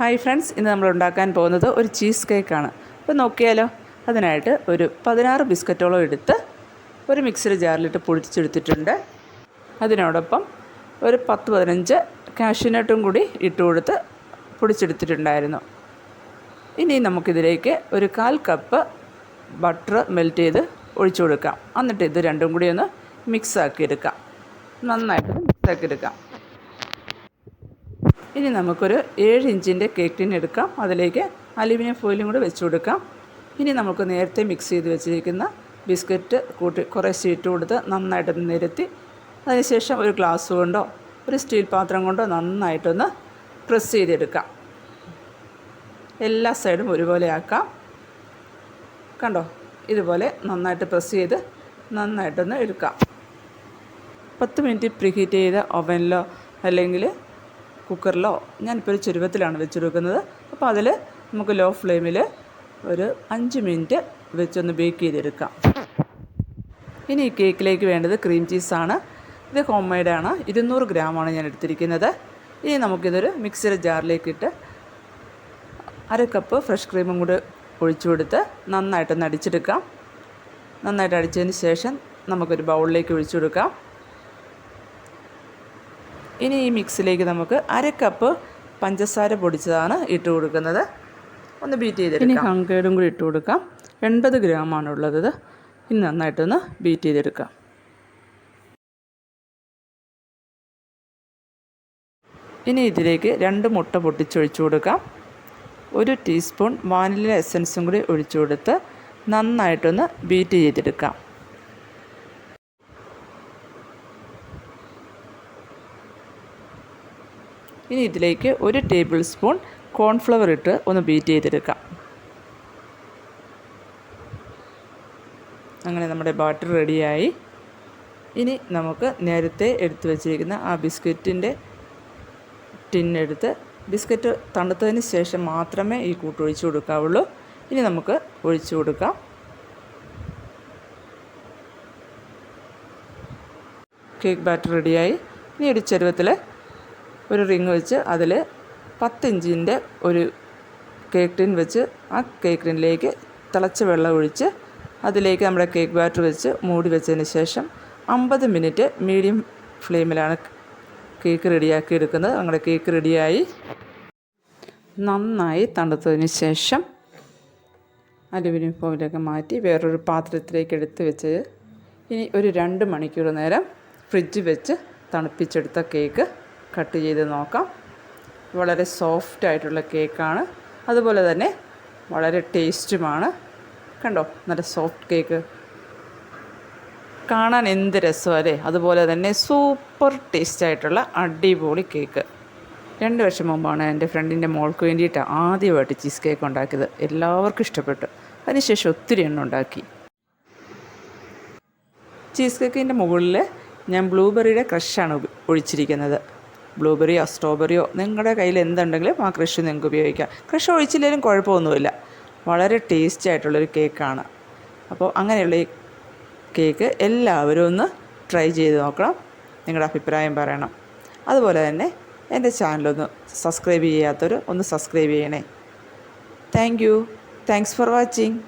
Hi friends ഇന്ന് നമ്മൾ ഉണ്ടാക്കാൻ പോകുന്നത് ഒരു ചീസ് കേക്കാണ്. അപ്പോൾ നോക്കിയാലോ അതിനായിട്ട് ഒരു പതിനാറ് ബിസ്ക്കറ്റോളം എടുത്ത് ഒരു മിക്സിയുടെ ജാറിലിട്ട് പൊടിച്ചെടുത്തിട്ടുണ്ട്. അതിനോടൊപ്പം ഒരു പത്ത് പതിനഞ്ച് കാഷ്യൂനട്ടും കൂടി ഇട്ട് കൊടുത്ത് പൊടിച്ചെടുത്തിട്ടുണ്ടായിരുന്നു. ഇനി നമുക്കിതിലേക്ക് ഒരു കാൽ കപ്പ് ബട്ടർ മെൽറ്റ് ചെയ്ത് ഒഴിച്ചു കൊടുക്കാം. എന്നിട്ട് ഇത് രണ്ടും കൂടി ഒന്ന് മിക്സ് ആക്കി എടുക്കാം നന്നായിട്ട് മിക്സ് ആക്കി എടുക്കാം ഇനി നമുക്കൊരു ഏഴ് ഇഞ്ചിന്റെ കേക്ക് ടിൻ എടുക്കാം. അതിലേക്ക് അലുമിനിയം ഫോയിലും കൂടെ വെച്ച് കൊടുക്കാം. ഇനി നമുക്ക് നേരത്തെ മിക്സ് ചെയ്ത് വെച്ചിരിക്കുന്ന ബിസ്ക്കറ്റ് കൂട്ടി കുറേ ഷീറ്റ് കൊടുത്ത് നന്നായിട്ടൊന്ന് നിരത്തി അതിനുശേഷം ഒരു ഗ്ലാസ് കൊണ്ടോ ഒരു സ്റ്റീൽ പാത്രം കൊണ്ടോ നന്നായിട്ടൊന്ന് പ്രസ് ചെയ്തെടുക്കാം. എല്ലാ സൈഡും ഒരുപോലെ ആക്കാം. കണ്ടോ? ഇതുപോലെ നന്നായിട്ട് പ്രസ് ചെയ്ത് നന്നായിട്ടൊന്ന് എടുക്കാം. പത്ത് മിനിറ്റ് പ്രീഹീറ്റ് ചെയ്ത ഓവനിലോ അല്ലെങ്കിൽ കുക്കറിലോ ഞാനിപ്പോൾ ഒരു ചുരുവത്തിലാണ് വെച്ചെടുക്കുന്നത്. അപ്പോൾ അതിൽ നമുക്ക് ലോ ഫ്ലെയിമിൽ ഒരു അഞ്ച് മിനിറ്റ് വെച്ചൊന്ന് ബേക്ക് ചെയ്തെടുക്കാം. ഇനി ഈ കേക്കിലേക്ക് വേണ്ടത് ക്രീം ചീസാണ്. ഇത് ഹോം മെയ്ഡാണ് ഇരുന്നൂറ് ഗ്രാമാണ് ഞാൻ എടുത്തിരിക്കുന്നത്. ഇനി നമുക്കിതൊരു മിക്സിയുടെ ജാറിലേക്കിട്ട് അര കപ്പ് ഫ്രഷ് ക്രീമും കൂടി ഒഴിച്ചു കൊടുത്ത് നന്നായിട്ടൊന്ന് അടിച്ചെടുക്കാം. നന്നായിട്ട് അടിച്ചതിന് ശേഷം നമുക്കൊരു ബൗളിലേക്ക് ഒഴിച്ചു കൊടുക്കാം. ഇനി ഈ മിക്സിലേക്ക് നമുക്ക് അര കപ്പ് പഞ്ചസാര പൊടിച്ചതാണ് ഇട്ട് കൊടുക്കുന്നത്. ഒന്ന് ബീറ്റ് ചെയ്തെടുക്കാം. ഇനി ഹങ്കേഡും കൂടി ഇട്ട് കൊടുക്കാം. എൺപത് ഗ്രാമാണ് ഉള്ളത്. ഇനി നന്നായിട്ടൊന്ന് ബീറ്റ് ചെയ്തെടുക്കാം. ഇനി ഇതിലേക്ക് രണ്ട് മുട്ട പൊട്ടിച്ചൊഴിച്ചു കൊടുക്കാം. ഒരു ടീസ്പൂൺ വാനില എസൻസും കൂടി ഒഴിച്ചു കൊടുത്ത് നന്നായിട്ടൊന്ന് ബീറ്റ് ചെയ്തെടുക്കാം. ഇനി ഇതിലേക്ക് ഒരു ടേബിൾ സ്പൂൺ കോൺഫ്ലവർ ഇട്ട് ഒന്ന് ബീറ്റ് ചെയ്തെടുക്കാം. അങ്ങനെ നമ്മുടെ ബാറ്റർ റെഡിയായി. ഇനി നമുക്ക് നേരത്തെ എടുത്തു വച്ചിരിക്കുന്ന ആ ബിസ്ക്കറ്റിന്റെ ടിന്നെടുത്ത് ബിസ്ക്കറ്റ് തണുത്തതിന് ശേഷം മാത്രമേ ഈ കൂട്ട് ഒഴിച്ചു കൊടുക്കാവുള്ളൂ. ഇനി നമുക്ക് ഒഴിച്ചു കൊടുക്കാം. കേക്ക് ബാറ്റർ റെഡിയായി. ഇനി ഒരു ചെരുവത്തിൽ ഒരു റിങ് വെച്ച് അതിൽ പത്തിഞ്ചിന്റെ ഒരു കേക്ക് ടിൻ വെച്ച് ആ കേക്ക് ടിന്നിലേക്ക് തിളച്ച വെള്ളം ഒഴിച്ച് അതിലേക്ക് നമ്മുടെ കേക്ക് ബാറ്റർ വെച്ച് മൂടി വെച്ചതിന് ശേഷം അമ്പത് മിനിറ്റ് മീഡിയം ഫ്ലെയിമിലാണ് കേക്ക് റെഡിയാക്കി എടുക്കുന്നത്. നമ്മുടെ കേക്ക് റെഡിയായി. നന്നായി തണുത്തതിന് ശേഷം അലുമിനിയം ഫോയിലൊക്കെ മാറ്റി വേറൊരു പാത്രത്തിലേക്ക് എടുത്ത് വെച്ച് ഇനി ഒരു രണ്ട് മണിക്കൂർ നേരം ഫ്രിഡ്ജ് വെച്ച് തണുപ്പിച്ചെടുത്ത കേക്ക് കട്ട് ചെയ്ത് നോക്കാം. വളരെ സോഫ്റ്റ് ആയിട്ടുള്ള കേക്കാണ്. അതുപോലെ തന്നെ വളരെ ടേസ്റ്റുമാണ്. കണ്ടോ? നല്ല സോഫ്റ്റ് കേക്ക്. കാണാൻ എന്ത് രസമല്ലേ അതുപോലെ തന്നെ സൂപ്പർ ടേസ്റ്റ് ആയിട്ടുള്ള അടിപൊളി കേക്ക്. രണ്ട് വർഷം മുമ്പാണ് എന്റെ ഫ്രണ്ടിന്റെ മോൾക്ക് വേണ്ടിയിട്ട് ആദ്യമായിട്ട് ചീസ് കേക്ക് ഉണ്ടാക്കിയത്. എല്ലാവർക്കും ഇഷ്ടപ്പെട്ടു. അതിനുശേഷം ഒത്തിരി എണ്ണം ഉണ്ടാക്കി. ചീസ് കേക്കിന്റെ മുകളിൽ ഞാൻ ബ്ലൂബെറിയുടെ ക്രഷാണ് ഒഴിച്ചിരിക്കുന്നത്. ബ്ലൂബെറിയോ സ്ട്രോബെറിയോ നിങ്ങളുടെ കയ്യിൽ എന്തുണ്ടെങ്കിലും ആ ക്രഷ് നിങ്ങൾക്ക് ഉപയോഗിക്കാം. ക്രഷ് ഒഴിച്ചില്ലെങ്കിലും കുഴപ്പമൊന്നുമില്ല. വളരെ ടേസ്റ്റി ആയിട്ടുള്ളൊരു കേക്കാണ് അപ്പോൾ അങ്ങനെയുള്ള ഈ കേക്ക് എല്ലാവരും ഒന്ന് ട്രൈ ചെയ്ത് നോക്കണം. നിങ്ങളുടെ അഭിപ്രായം പറയണം. അതുപോലെ തന്നെ എന്റെ ചാനലൊന്ന് സബ്സ്ക്രൈബ് ചെയ്യാത്തവർ ഒന്ന് സബ്സ്ക്രൈബ് ചെയ്യണേ. Thank you thanks for watching